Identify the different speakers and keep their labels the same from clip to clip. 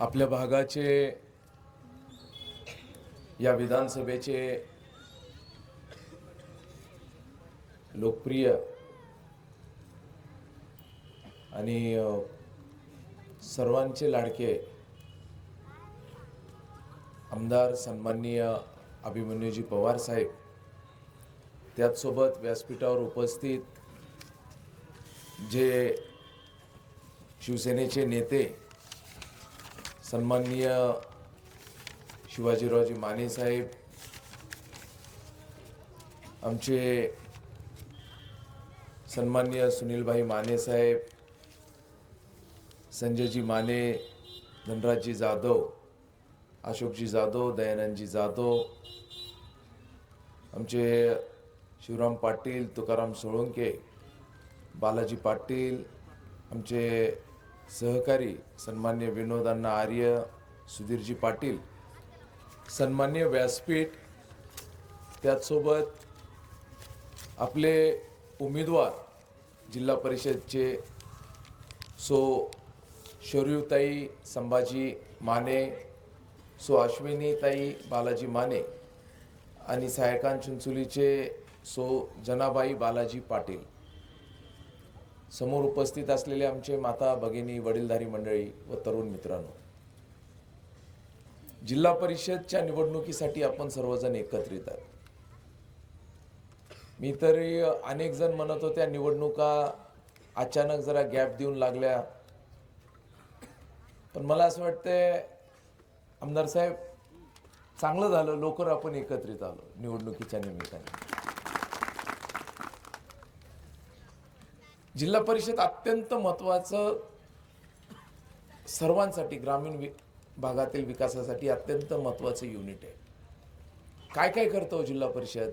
Speaker 1: आपल्या भागाचे या विधानसभेचे लोकप्रिय आणि सर्वांचे लाडके आमदार सन्माननीय अभिमन्यूजी पवार साहेब त्याचसोबत व्यासपीठावर उपस्थित जे शिवसेनेचे नेते सन्माननीय शिवाजीरावजी माने साहेब आमचे सन्माननीय सुनीलभाई माने साहेब संजयजी माने धनराजजी जाधव अशोकजी जाधव दयानंदजी जाधव आमचे शिवराम पाटील तुकाराम सोळंके बालाजी पाटील आमचे सहकारी सन्मान्य विनोदांना आर्य सुधीरजी पाटील सन्मान्य व्यासपीठ त्याचसोबत आपले उमेदवार जिल्हा परिषदचे सो शौर्यताई संभाजी माने सो अश्विनीताई बालाजी माने आणि सायकान चिंचोलीचे सो जनाबाई बालाजी पाटील. समोर उपस्थित असलेले आमचे माता भगिनी वडीलधारी मंडळी व तरुण मित्रांनो जिल्हा परिषदच्या निवडणुकीसाठी आपण सर्वजण एकत्रित आहोत. मी तरी अनेक जण म्हणत होत्या निवडणुका अचानक जरा गॅप देऊन लागल्या. पण मला असं वाटतंय आमदार साहेब चांगलं झालं लवकर आपण एकत्रित आलो निवडणुकीच्या निमित्ताने. जिल्हा परिषद अत्यंत महत्त्वाचं सर्वांसाठी ग्रामीण वि भागातील विकासासाठी अत्यंत महत्त्वाचं युनिट आहे. काय काय करतो जिल्हा परिषद?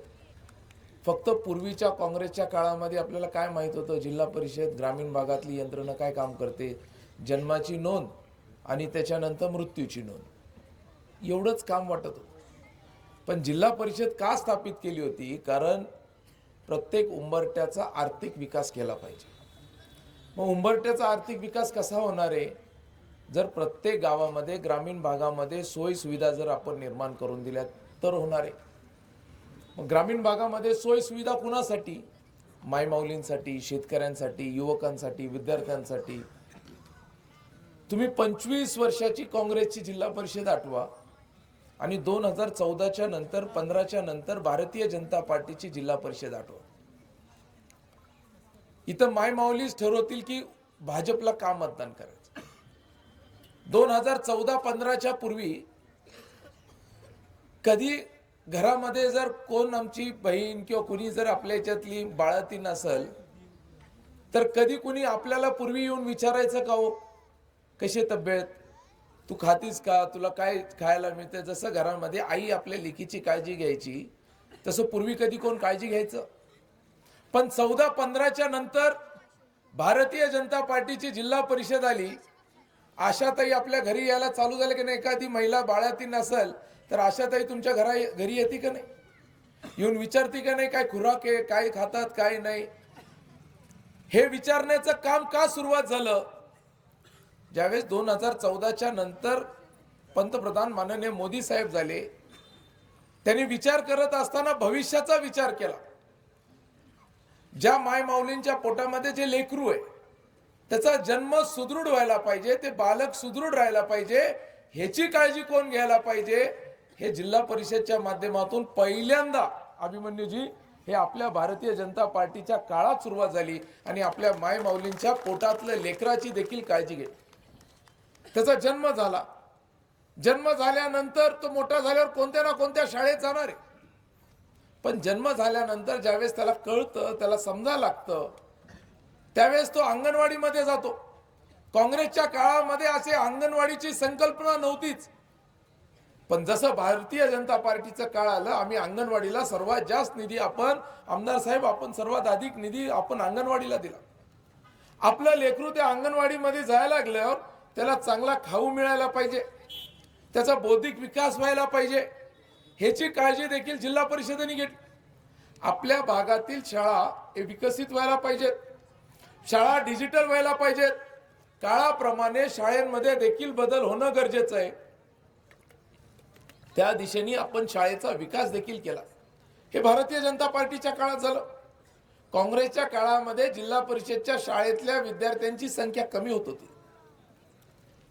Speaker 1: फक्त पूर्वीच्या काँग्रेसच्या काळामध्ये आपल्याला काय माहीत होतं? जिल्हा परिषद ग्रामीण भागातली यंत्रणा काय काम करते? जन्माची नोंद आणि त्याच्यानंतर मृत्यूची नोंद. एवढंच काम वाटत होतं. पण जिल्हा परिषद का स्थापित केली होती? कारण प्रत्येक उंबरट्याचा आर्थिक विकास केला पाहिजे. मग उंबरट्याचा आर्थिक विकास कसा होणार आहे? जर प्रत्येक गावामध्ये ग्रामीण भागामध्ये सोयीसुविधा जर आपण निर्माण करून दिल्या तर होणार आहे. मग ग्रामीण भागामध्ये सोयी सुविधा कुणासाठी? मायमाऊलींसाठी शेतकऱ्यांसाठी युवकांसाठी विद्यार्थ्यांसाठी. तुम्ही पंचवीस वर्षाची काँग्रेसची जिल्हा परिषद आठवा आणि दोन हजार चौदाच्या नंतर पंधराच्या नंतर भारतीय जनता पार्टीची जिल्हा परिषद आठवा. इथं मायमाऊलीच ठरवतील की भाजपला का मतदान करायचं? दोन हजार चौदा पंधराच्या पूर्वी कधी घरामध्ये जर कोण आमची बहीण किंवा कुणी जर आपल्या याच्यातली बाळाती नसल तर कधी कुणी आपल्याला पूर्वी येऊन विचारायचं का हो? कशी तब्येत? तू खातीस का? तुला काय खायला मिळतं जसं घरामध्ये आई आपल्या लेखीची काळजी घ्यायची तसं पूर्वी कधी कोण काळजी घ्यायचं? पण चौदा पंधराच्या नंतर भारतीय जनता पार्टीची जिल्हा परिषद आली. आशाताई आपल्या घरी यायला चालू झालं की नाही? एखादी महिला बाळाती नसेल तर आशाताई तुमच्या घरा घरी येते का नाही? येऊन विचारते का नाही? काय खुराक आहे? काय खातात? काय नाही? हे विचारण्याचं काम का सुरुवात झालं? ज्यावेळेस दोन हजार चौदाच्या नंतर पंतप्रधान माननीय मोदी साहेब झाले त्यांनी विचार करत असताना भविष्याचा विचार केला. ज्या माय माऊलींच्या पोटामध्ये जे लेकरू आहे त्याचा जन्म सुदृढ व्हायला पाहिजे ते बालक सुदृढ राहायला पाहिजे ह्याची काळजी कोण घ्यायला पाहिजे हे जिल्हा परिषदच्या माध्यमातून पहिल्यांदा अभिमन्यूजी हे आपल्या भारतीय जनता पार्टीच्या काळात सुरुवात झाली आणि आपल्या माय माऊलींच्या पोटातल्या लेकराची देखील काळजी घेतली. त्याचा जन्म झाला. जन्म झाल्यानंतर तो मोठा झाल्यावर कोणत्या ना कोणत्या शाळेत जाणार आहे. पण जन्म झाल्यानंतर ज्यावेळेस त्याला कळतं त्याला समजा लागतं त्यावेळेस तो अंगणवाडीमध्ये जातो. काँग्रेसच्या काळामध्ये असे अंगणवाडीची संकल्पना नव्हतीच. पण जसं भारतीय जनता पार्टीचं काळ आलं आम्ही अंगणवाडीला सर्वात जास्त निधी आपण आमदार साहेब आपण सर्वात अधिक निधी आपण अंगणवाडीला दिला. आपलं लेकरू त्या अंगणवाडीमध्ये जायला लागल्यावर त्याला चांगला खाऊ मिळायला पाहिजे. त्याचा बौद्धिक विकास व्हायला पाहिजे. ह्याची काळजी देखील जिल्हा परिषदेने घेतली. आपल्या भागातील शाळा हे विकसित व्हायला पाहिजेत. शाळा डिजिटल व्हायला पाहिजेत. काळाप्रमाणे शाळेमध्ये देखील बदल होणं गरजेचं आहे. त्या दिशेने आपण शाळेचा विकास देखील केला. हे भारतीय जनता पार्टीच्या काळात झालं. काँग्रेसच्या काळामध्ये जिल्हा परिषदच्या शाळेतल्या विद्यार्थ्यांची संख्या कमी होत होती.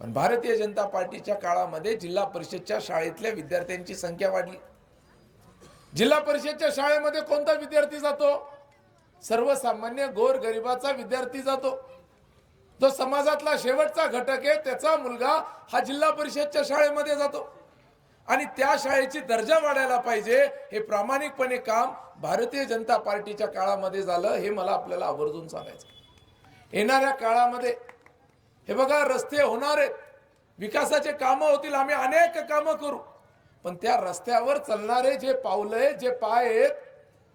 Speaker 1: पण भारतीय जनता पार्टीच्या काळामध्ये जिल्हा परिषदच्या शाळेतल्या विद्यार्थ्यांची संख्या वाढली. जिल्हा परिषदच्या शाळेमध्ये कोणता विद्यार्थी जातो? सर्वसामान्य गोर गरिबाचा विद्यार्थी जातो. जो समाजातला शेवटचा घटक आहे त्याचा मुलगा हा जिल्हा परिषदच्या शाळेमध्ये जातो. आणि त्या शाळेची दर्जा वाढायला पाहिजे हे प्रामाणिकपणे काम भारतीय जनता पार्टीच्या काळामध्ये झालं हे मला आपल्याला आवर्जून सांगायचं येणाऱ्या काळामध्ये हे बघा रस्ते होणार आहेत विकासाचे कामं होतील आम्ही अनेक कामं करू. पण त्या रस्त्यावर चालणारे जे पावलं आहेत जे पाय आहेत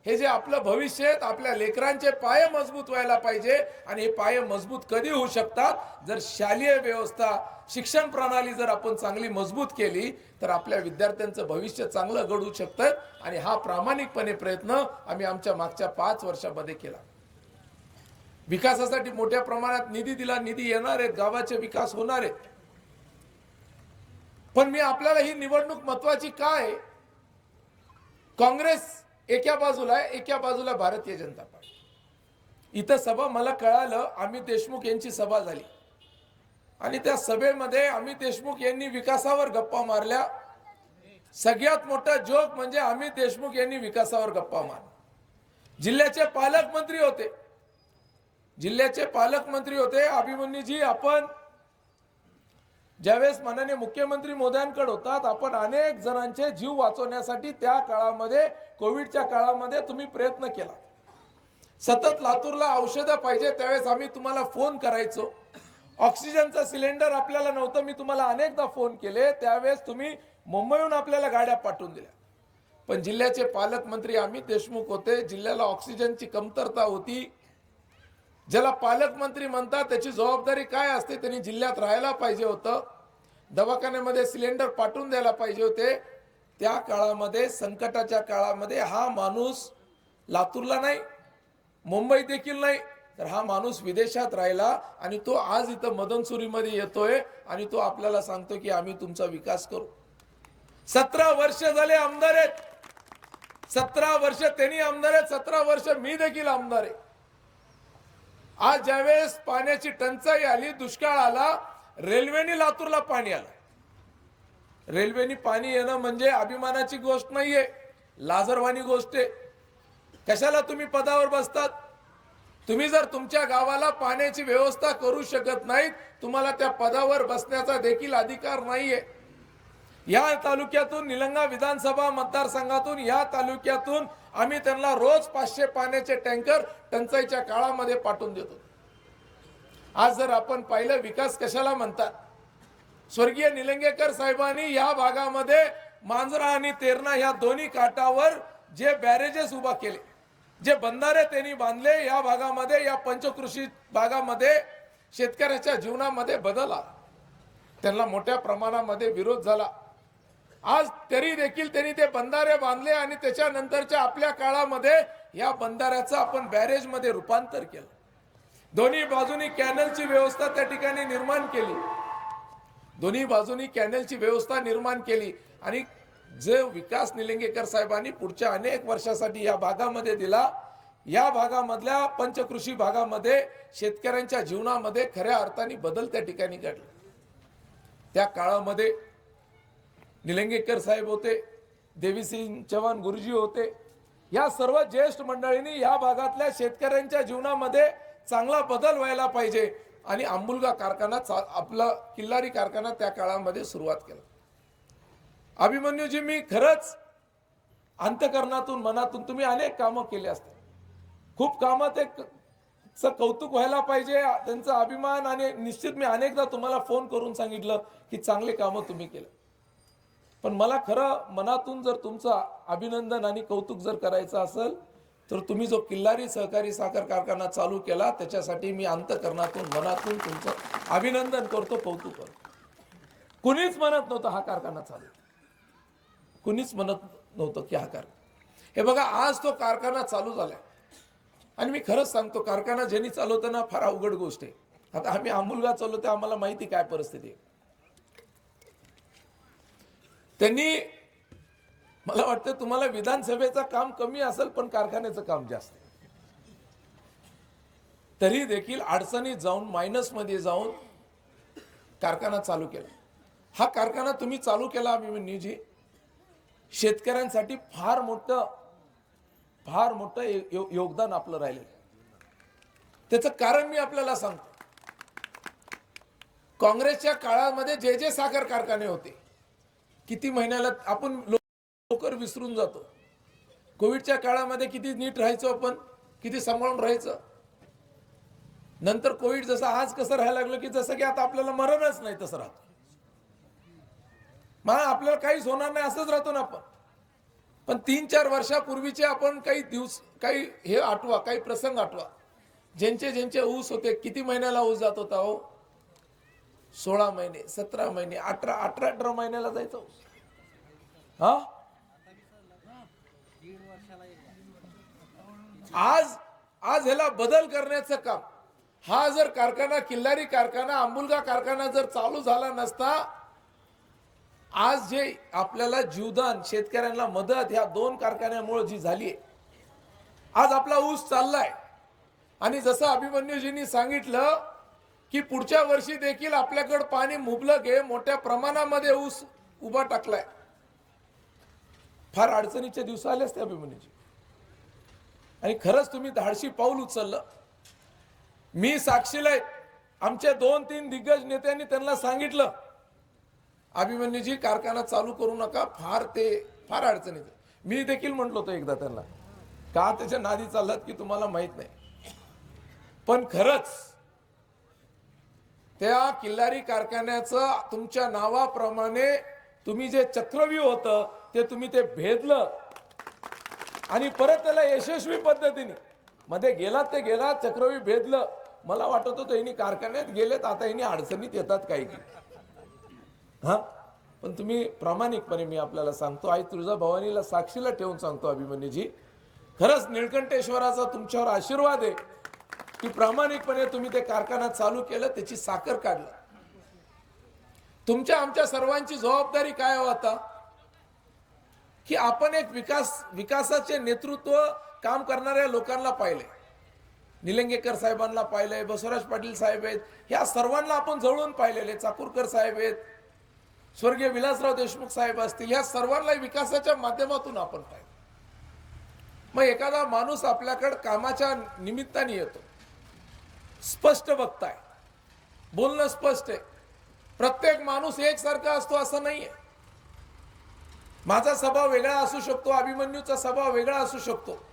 Speaker 1: हे जे आपलं भविष्य आहेत आपल्या लेकरांचे पाय मजबूत व्हायला पाहिजे आणि हे पाय मजबूत कधी होऊ शकतात? जर शालेय व्यवस्था शिक्षण प्रणाली जर आपण चांगली मजबूत केली तर आपल्या विद्यार्थ्यांचं भविष्य चांगलं घडू शकतं आणि हा प्रामाणिकपणे प्रयत्न आम्ही आमच्या मागच्या पाच वर्षामध्ये केला. विकासासाठी मोठ्या प्रमाणात निधी दिला निधी येणार आहेत गावाचे विकास होणार आहेत. पण मी आपल्याला ही निवडणूक महत्वाची काय? काँग्रेस एका बाजूला आहे एका बाजूला भारतीय जनता पार्टी. इथं सभा मला कळालं अमित देशमुख यांची सभा झाली. आणि त्या सभेमध्ये अमित देशमुख यांनी विकासावर गप्पा मारल्या. सगळ्यात मोठा जोक म्हणजे अमित देशमुख यांनी विकासावर गप्पा मारला जिल्ह्याचे पालकमंत्री होते. जिल्ह्याचे पालकमंत्री होते अभिमन्यूजी आपण ज्यावेळेस माननीय मुख्यमंत्री मोदयांकडे होतात आपण अनेक जणांचे जीव वाचवण्यासाठी त्या काळामध्ये कोविडच्या काळामध्ये तुम्ही प्रयत्न केला. सतत लातूरला औषधं पाहिजे त्यावेळेस आम्ही तुम्हाला फोन करायचो. ऑक्सिजनचा सिलेंडर आपल्याला नव्हतं मी तुम्हाला अनेकदा फोन केले त्यावेळेस तुम्ही मुंबईहून आपल्याला गाड्या पाठवून दिल्या. पण जिल्ह्याचे पालकमंत्री अमित देशमुख होते जिल्ह्याला ऑक्सिजनची कमतरता होती ज्याला पालकमंत्री म्हणतात त्याची जबाबदारी काय असते त्यांनी जिल्ह्यात राहायला पाहिजे होतं. दवाखान्यामध्ये सिलेंडर पाठवून द्यायला पाहिजे होते. त्या काळामध्ये संकटाच्या काळामध्ये हा माणूस लातूरला नाही मुंबई देखील नाही. तर हा माणूस विदेशात राहिला आणि तो आज इथं मदनसुरीमध्ये येतोय आणि तो आपल्याला सांगतो की आम्ही तुमचा विकास करू. सतरा वर्ष झाले आमदार आहेत. सतरा वर्ष त्यांनी आमदार आहेत. सतरा वर्ष मी देखील आमदार आहे. आज ज्यावेळेस पाण्याची टंचाई आली दुष्काळ आला रेल्वेने लातूरला पाणी आलं. रेल्वेने पाणी येणं म्हणजे अभिमानाची गोष्ट नाहीये लाजरवाणी गोष्ट आहे. कशाला तुम्ही पदावर बसतात? तुम्ही जर तुमच्या गावाला पाण्याची व्यवस्था करू शकत नाहीत तुम्हाला त्या पदावर बसण्याचा देखील अधिकार नाहीये. या तालुक्यातून निलंगा विधानसभा मतदारसंघातून या तालुक्यातून आम्ही त्यांना रोज पाचशे पाण्याचे टँकर टंचाईच्या काळामध्ये पाठवून देतो. आज जर आपण पाहिलं विकास कशाला म्हणतात? स्वर्गीय निलंगेकर साहेबांनी या भागामध्ये मांजरा आणि तेरणा ह्या दोन्ही काठावर जे बॅरेजेस उभा केले जे बंधारे त्यांनी बांधले या भागामध्ये या पंचकृषी भागामध्ये शेतकऱ्याच्या जीवनामध्ये बदल आला. त्यांना मोठ्या प्रमाणामध्ये विरोध झाला. आज तरी देखील त्यांनी ते बंधारे बांधले आणि त्याच्यानंतरच्या आपल्या काळामध्ये या बंधाऱ्याचं आपण बॅरेजमध्ये रूपांतर केलं. दोन्ही बाजूनी कॅनलची व्यवस्था त्या ठिकाणी निर्माण केली. दोन्ही बाजूनी कॅनलची व्यवस्था निर्माण केली आणि जे विकास निलंगेकर साहेबांनी पुढच्या अनेक वर्षासाठी या भागामध्ये दिला या भागामधल्या पंचकृषी भागामध्ये शेतकऱ्यांच्या जीवनामध्ये खऱ्या अर्थाने बदल त्या ठिकाणी घडले. त्या काळामध्ये निलंगेकर साहेब होते देवीसिंग चव्हाण गुरुजी होते. या सर्व ज्येष्ठ मंडळींनी या भागातल्या शेतकऱ्यांच्या जीवनामध्ये चांगला बदल व्हायला पाहिजे आणि आंबुलगा कारखाना आपला किल्लारी कारखाना त्या काळामध्ये सुरुवात केला. अभिमन्यूजी मी खरंच अंतकरणातून मनातून तुम्ही अनेक कामं केली असतात खूप कामं ते कौतुक व्हायला पाहिजे त्यांचा अभिमान आणि निश्चित मी अनेकदा तुम्हाला फोन करून सांगितलं की चांगले कामं तुम्ही केलं. पण मला खरं मनातून जर तुमचं अभिनंदन आणि कौतुक जर करायचं असेल तर तुम्ही जो किल्लारी सहकारी साखर कारखाना चालू केला त्याच्यासाठी मी अंतकरणातून मनातून तुमचं अभिनंदन करतो कौतुक करतो. कुणीच म्हणत नव्हतं हा कारखाना चालू. कुणीच म्हणत नव्हतं की हा कारखाना हे बघा आज तो कारखाना चालू झालाय. आणि मी खरंच सांगतो कारखाना ज्यांनी चालवताना फार अवघड गोष्ट आहे. आता आम्ही आंबुलगा चालवतो आम्हाला माहिती काय परिस्थिती आहे. त्यांनी मला वाटतं तुम्हाला विधानसभेचं काम कमी असेल पण कारखान्याचं काम जास्त तरी देखील अडचणीत जाऊन मायनसमध्ये जाऊन कारखाना चालू केला. हा कारखाना तुम्ही चालू केला अभिमन्यूजी. शेतकऱ्यांसाठी फार मोठं फार मोठं यो- योगदान आपलं राहिलेलं आहे. त्याचं कारण मी आपल्याला सांगतो. काँग्रेसच्या काळामध्ये जे जे साखर कारखाने होते किती महिन्याला आपण लवकर विसरून जातो. कोविडच्या काळामध्ये किती नीट राहायचो आपण किती सांभाळून राहायचं. नंतर कोविड जसं आज कसं राहायला लागलं की जसं की आता आपल्याला मरणच नाही तसं राहतो. मग आपल्याला काहीच होणार नाही असंच राहतो ना आपण. पण तीन चार वर्षापूर्वीचे आपण काही दिवस काही हे आठवा काही प्रसंग आठवा. ज्यांचे ज्यांचे ऊस होते किती महिन्याला ऊस जात होता हो? सोळा महिने सतरा महिने अठरा अठरा अठरा महिन्याला जायचं. हा? आज आज ह्याला बदल करण्याचं काम. हा जर कारखाना किल्लारी कारखाना आंबुलगा कारखाना जर चालू झाला नसता आज जे आपल्याला जीवदान शेतकऱ्यांना मदत ह्या दोन कारखान्यामुळे जी झाली आज आपला ऊस चाललाय. आणि जसं अभिमन्यूजींनी सांगितलं की पुढच्या वर्षी देखील आपल्याकडे पाणी मुबलक आहे मोठ्या प्रमाणामध्ये ऊस उभा टाकलाय. फार अडचणीचे दिवस आले असते अभिमन्यूची आणि खरंच तुम्ही धाडशी पाऊल उचललं. मी साक्षीला आमच्या दोन तीन दिग्गज नेत्यांनी त्यांना सांगितलं अभिमन्यूजी कारखाना चालू करू नका फार ते फार अडचणीत मी देखील म्हटलो होतो एकदा त्यांना का त्याच्या नादी चाललात की तुम्हाला माहीत नाही. पण खरंच त्या किल्लारी कारखान्याचं तुमच्या नावाप्रमाणे तुम्ही जे चक्रव्यूह होतं ते तुम्ही ते भेदलं. आणि परत त्याला यशस्वी पद्धतीने. मध्ये गेलात ते गेला चक्रव्यूह भेदलं. मला वाटत होतं यांनी कारखान्यात गेलेत आता यांनी अडचणीत येतात काही की हा? पण तुम्ही प्रामाणिकपणे मी आपल्याला सांगतो आई तुळजा भवानीला साक्षीला ठेवून सांगतो अभिमन्यूजी. खरंच निळकंठेश्वराचा तुमच्यावर आशीर्वाद आहे. की प्रामाणिकपणे तुम्ही ते कारखाना चालू केलं त्याची साखर काढलं. तुमच्या आमच्या सर्वांची जबाबदारी काय हो आता? की आपण एक विकास विकासाचे नेतृत्व काम करणाऱ्या लोकांना पाहिले. निलंगेकर साहेबांना पाहिलंय बसवराज पाटील साहेब आहेत ह्या सर्वांना आपण जवळून पाहिलेले चाकूरकर साहेब आहेत स्वर्गीय विलासराव देशमुख साहेब असतील ह्या सर्वांना विकासाच्या माध्यमातून आपण पाहिलं. मग एखादा माणूस आपल्याकडे कामाच्या निमित्ताने येतो. स्पष्ट बघताय. बोलणं स्पष्ट आहे. प्रत्येक माणूस एकसारखा असतो असं नाहीये. माझा स्वभाव वेगळा असू शकतो अभिमन्यूचा स्वभाव वेगळा असू शकतो.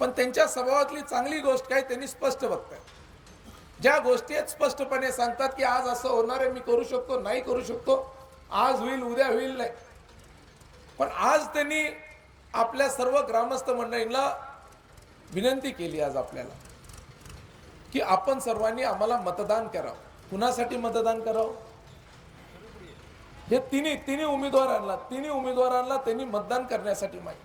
Speaker 1: पण त्यांच्या स्वभावातली चांगली गोष्ट काय त्यांनी स्पष्ट बघताय. ज्या गोष्टी आहेत स्पष्टपणे सांगतात की आज असं होणार आहे मी करू शकतो नाही करू शकतो आज होईल उद्या होईल नाही. पण आज त्यांनी आपल्या सर्व ग्रामस्थ मंडळींना विनंती केली आज आपल्याला. की आपण सर्वांनी आम्हाला मतदान करावं. कुणासाठी मतदान करावं? हे तिन्ही तिन्ही उमेदवारांना तिन्ही उमेदवारांना त्यांनी मतदान करण्यासाठी माहिती.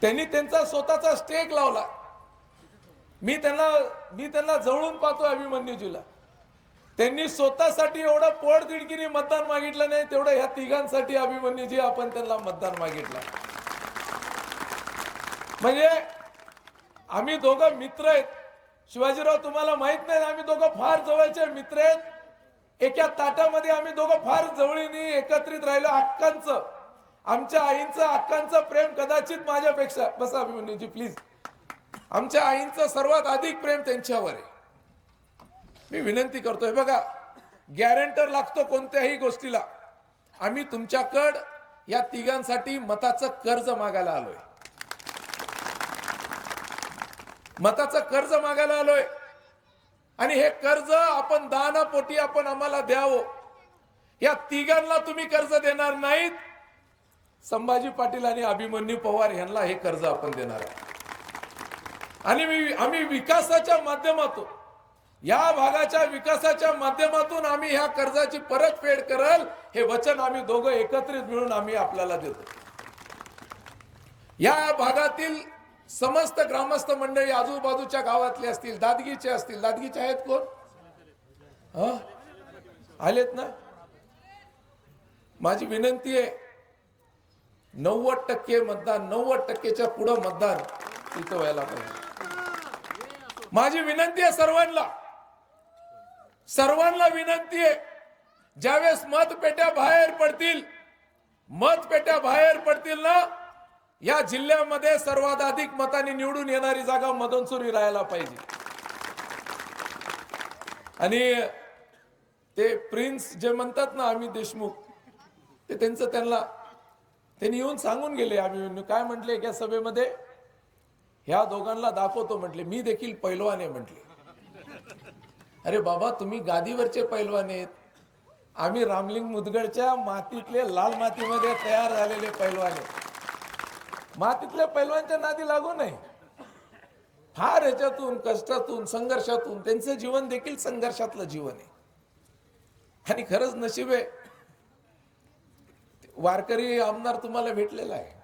Speaker 1: त्यांनी त्यांचा स्वतःचा स्टेक लावला. मी त्यांना मी त्यांना जवळून पाहतो अभिमन्यूजीला त्यांनी स्वतःसाठी एवढं पोटतिडकीने मतदान मागितलं नाही तेवढं ह्या तिघांसाठी अभिमन्यूजी आपण त्यांना मतदान मागितलं. म्हणजे आम्ही दोघं मित्र आहेत. शिवाजीराव तुम्हाला माहीत नाही आम्ही दोघं फार जवळचे मित्र आहेत. एका ताटामध्ये आम्ही दोघं फार जवळीने एकत्रित राहिलो हक्कांचं आमच्या आईंचं हक्कांचं प्रेम कदाचित माझ्यापेक्षा बसा अभिमन्यूजी प्लीज आमच्या आईंचं सर्वात अधिक प्रेम त्यांच्यावर आहे. मी विनंती करतोय बघा गॅरंटर लागतो कोणत्याही गोष्टीला. आम्ही तुमच्याकड या तिघांसाठी मताचं कर्ज मागायला आलोय. मताचं कर्ज मागायला आलोय. आणि हे कर्ज आपण दानापोटी आपण आम्हाला द्यावं. या तिघांना तुम्ही कर्ज देणार नाहीत. संभाजी पाटील आणि अभिमन्यू पवार यांना हे कर्ज आपण देणार आहे आणि मी आम्ही विकासाच्या माध्यमातून या भागाच्या विकासाच्या माध्यमातून आम्ही ह्या कर्जाची परतफेड करल हे वचन आम्ही दोघं एकत्रित मिळून आम्ही आपल्याला देतो. या भागातील समस्त ग्रामस्थ मंडळी आजूबाजूच्या गावातले असतील दादगीचे असतील. दादगीचे आहेत कोण? आलेत ना? माझी विनंती आहे नव्वद टक्के मतदान नव्वद टक्केच्या पुढं मतदान तिथं व्हायला पाहिजे. माझी विनंती आहे सर्वांना. सर्वांना विनंती आहे ज्यावेळेस मतपेट्या बाहेर पडतील मतपेट्या बाहेर पडतील ना या जिल्ह्यामध्ये सर्वात अधिक मतांनी निवडून येणारी जागा मदनसुरी राहायला पाहिजे. आणि ते प्रिन्स जे म्हणतात ना आम्ही देशमुख ते त्यांचं त्यांना त्यांनी येऊन सांगून गेले आम्ही. काय म्हटले या सभेमध्ये ह्या दोघांना दाखवतो म्हटले. मी देखील पैलवान आहे म्हटले. अरे बाबा तुम्ही गादीवरचे पैलवान आहेत. आम्ही रामलिंग मुदगडच्या मातीतले लाल मातीमध्ये तयार झालेले पैलवान आहेत. मातीतल्या पैलवानच्या नादी लागू नये. फार ह्याच्यातून कष्टातून संघर्षातून त्यांचं जीवन देखील संघर्षातलं जीवन आहे. आणि खरंच नशीब आहे वारकरी आमदार तुम्हाला भेटलेला आहे.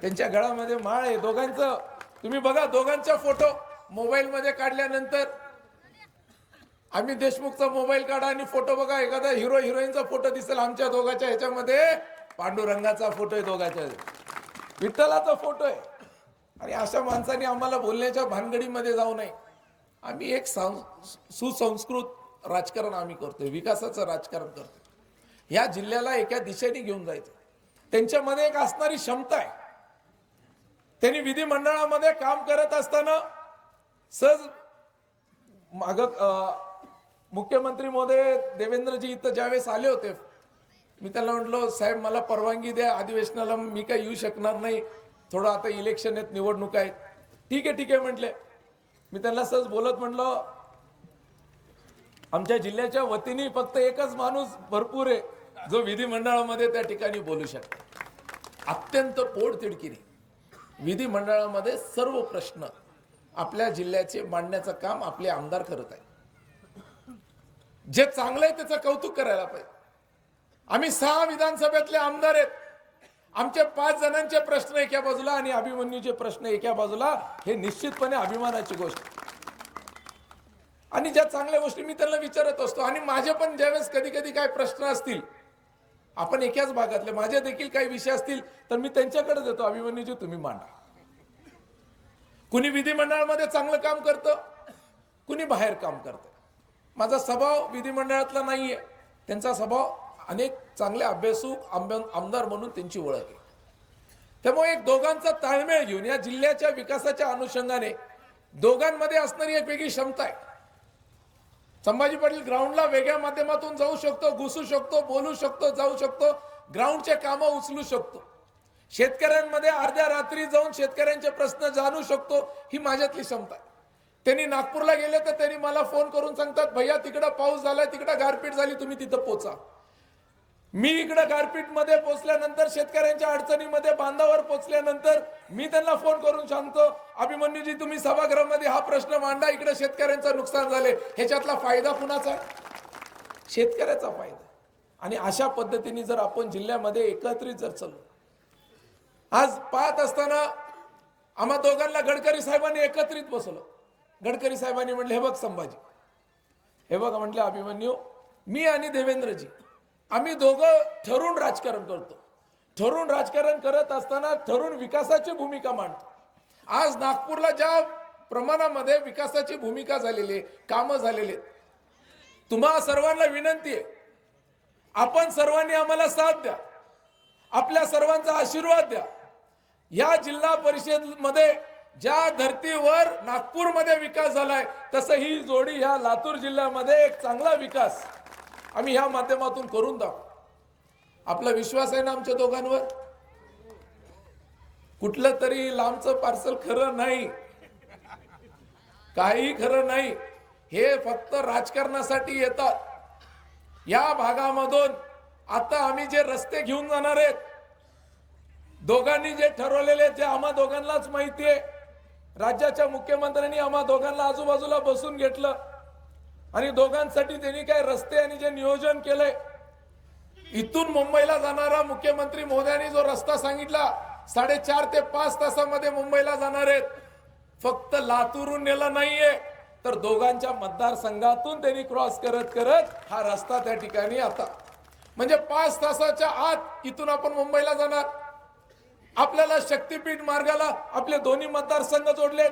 Speaker 1: त्यांच्या गळामध्ये माळ आहे. दोघांचं तुम्ही बघा दोघांचा फोटो मोबाईल मध्ये काढल्यानंतर आम्ही देशमुखचा मोबाईल काढा आणि फोटो बघा. एखादा हिरो हिरोईनचा फोटो दिसेल आमच्या दोघांच्या ह्याच्यामध्ये. पांडुरंगाचा फोटो आहे दोघांच्या. विठ्ठलाचा फोटो आहे. आणि अशा माणसाने आम्हाला बोलण्याच्या भानगडीमध्ये जाऊ नये. आम्ही एक सुसंस्कृत राजकारण आम्ही करतोय विकासाचं राजकारण करतो या जिल्ह्याला एका दिशेने घेऊन जायचं. त्यांच्यामध्ये एक असणारी क्षमता आहे. त्यांनी विधिमंडळामध्ये काम करत असताना सहज माग मुख्यमंत्री महोदय देवेंद्रजी इथं ज्यावेळेस आले होते मी त्याला म्हटलो साहेब मला परवानगी द्या अधिवेशनाला मी काय येऊ शकणार नाही. थोडं आता इलेक्शन आहेत निवडणूक आहेत. ठीक आहे ठीक आहे म्हटले. मी त्यांना सहज बोलत म्हटलो आमच्या जिल्ह्याच्या वतीने फक्त एकच माणूस भरपूर आहे जो विधिमंडळामध्ये त्या ठिकाणी बोलू शकतो. अत्यंत पोट तिडकीने विधिमंडळामध्ये सर्व प्रश्न आपल्या जिल्ह्याचे मांडण्याचं काम आपले आमदार करत आहे जे चांगलं आहे त्याचं कौतुक करायला पाहिजे. आम्ही सहा विधानसभेतले आमदार आहेत. आमचे पाच जणांचे प्रश्न एका बाजूला आणि अभिमन्यूचे प्रश्न एका बाजूला हे निश्चितपणे अभिमानाची गोष्ट. आणि ज्या चांगल्या गोष्टी मी त्यांना विचारत असतो आणि माझे पण ज्यावेळेस कधी कधी काय प्रश्न असतील आपण एकाच भागातले माझे देखील काही विषय असतील तर मी त्यांच्याकडे देतो. अभिमन्यूजी तुम्ही मांडा. कुणी विधिमंडळामध्ये चांगलं काम करतं कुणी बाहेर काम करतं. माझा स्वभाव विधिमंडळातला नाहीये. त्यांचा स्वभाव अनेक चांगले अभ्यासू आमदार म्हणून त्यांची ओळख आहे. त्यामुळे एक दोघांचा ताळमेळ घेऊन या जिल्ह्याच्या विकासाच्या अनुषंगाने दोघांमध्ये असणारी एक वेगळी क्षमता आहे. संभाजी पाटील ग्राउंडला वेगळ्या माध्यमातून जाऊ शकतो घुसू शकतो बोलू शकतो जाऊ शकतो ग्राउंडचे कामं उचलू शकतो. शेतकऱ्यांमध्ये अर्ध्या रात्री जाऊन शेतकऱ्यांचे प्रश्न जाणू शकतो ही माझ्यातली क्षमता आहे. त्यांनी नागपूरला गेले तर त्यांनी मला फोन करून सांगतात भैया तिकडं पाऊस झालाय तिकडं गारपीट झाली तुम्ही तिथं पोचा. मी इकडं गारपीटमध्ये पोचल्यानंतर शेतकऱ्यांच्या अडचणीमध्ये बांधावर पोचल्यानंतर मी त्यांना फोन करून सांगतो अभिमन्यूजी तुम्ही सभागृहामध्ये हा प्रश्न मांडा इकडे शेतकऱ्यांचं नुकसान झाले ह्याच्यातला फायदा कुणाचा शेतकऱ्याचा फायदा. आणि अशा पद्धतीने जर आपण जिल्ह्यामध्ये एकत्रित जर चाललो आज पाहत असताना आम्हा दोघांना गडकरी साहेबांनी एकत्रित बसवलं. गडकरी साहेबांनी म्हटले हे बघ संभाजी हे बघ म्हटलं अभिमन्यू मी आणि देवेंद्रजी आम्ही दोघं ठरून राजकारण करतो. ठरून राजकारण करत असताना ठरून विकासाची भूमिका मांडतो. आज नागपूरला ज्या प्रमाणामध्ये विकासाची भूमिका झालेली आहे कामं झालेली आहेत तुम्हा सर्वांना विनंती आहे. आपण सर्वांनी आम्हाला साथ द्या. आपल्या सर्वांचा आशीर्वाद द्या. या जिल्हा परिषदमध्ये ज्या धर्तीवर नागपूरमध्ये विकास झालाय तसं ही जोडी ह्या लातूर जिल्ह्यामध्ये एक चांगला विकास. आम्ही ह्या माध्यमातून करून दाखवू. आपला विश्वास आहे ना आमच्या दोघांवर? कुठलं तरी लांबचं पार्सल खरं नाही. काही खरं नाही. हे फक्त राजकारणासाठी येतात. या भागामधून आता आम्ही जे रस्ते घेऊन जाणार आहेत दोघांनी जे ठरवलेले जे आम्हा दोघांनाच माहिती आहे. राज्याच्या मुख्यमंत्र्यांनी आम्हा दोघांना आजूबाजूला बसून घेतलं. आणि दोघांसाठी त्यांनी काय रस्ते आणि जे नियोजन केलंय इथून मुंबईला जाणारा मुख्यमंत्री महोदयांनी जो रस्ता सांगितला साडेचार ते पाच तासामध्ये मुंबईला जाणार आहेत. फक्त लातूरून नेलं नाहीये तर दोघांच्या मतदारसंघातून त्यांनी क्रॉस करत करत हा रस्ता त्या ठिकाणी आता. म्हणजे पाच तासाच्या आत इथून आपण मुंबईला जाणार. आपल्याला शक्तीपीठ मार्गाला आपले दोन्ही मतदारसंघ जोडले.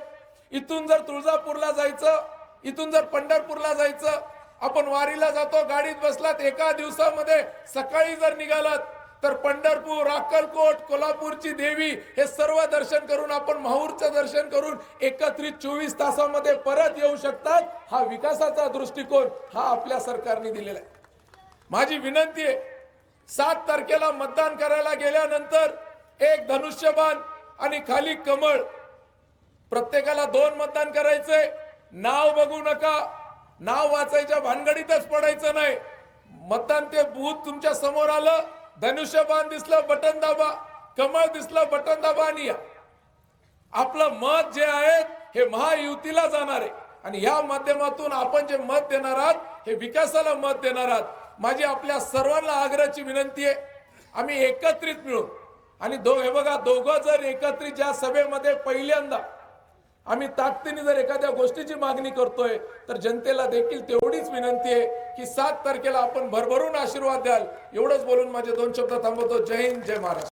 Speaker 1: इथून जर तुळजापूरला जायचं इथून जर पंढरपूरला जायचं आपण वारीला जातो गाडीत बसलात एका दिवसामध्ये सकाळी जर निघालात तर पंढरपूर अक्कलकोट कोल्हापूरची देवी हे सर्व दर्शन करून आपण माहूरचं दर्शन करून एकत्रित चोवीस तासामध्ये परत येऊ शकतात. हा विकासाचा दृष्टिकोन हा आपल्या सरकारने दिलेला आहे. माझी विनंती आहे सात तारखेला मतदान करायला गेल्यानंतर एक धनुष्यबाण आणि खाली कमळ प्रत्येकाला दोन मतदान करायचंय. नाव बघू नका. नाव वाचायच्या भानगडीतच पडायचं नाही. मतदान ते बूथ तुमच्यासमोर आलं धनुष्यबाण दिसलं बटन दाबा. कमळ दिसलं बटन दाबा आणि या. आपलं मत जे आहे हे महायुतीला जाणार आहे. आणि या माध्यमातून आपण जे मत देणार आहात हे विकासाला मत देणार आहात. माझी आपल्या सर्वांना आग्रहाची विनंती आहे आम्ही एकत्रित मिळून आणि दो हे बघा दोघं जर एकत्रित ज्या सभेमध्ये पहिल्यांदा आम्ही ताकदीने जर एखाद्या गोष्टीची मागणी करतोय तर जनतेला देखील तेवढीच विनंती आहे की सात तारखेला आपण भरभरून आशीर्वाद द्याल. एवढंच बोलून माझे दोन शब्द थांबवतो. जय हिंद जय महाराष्ट्र.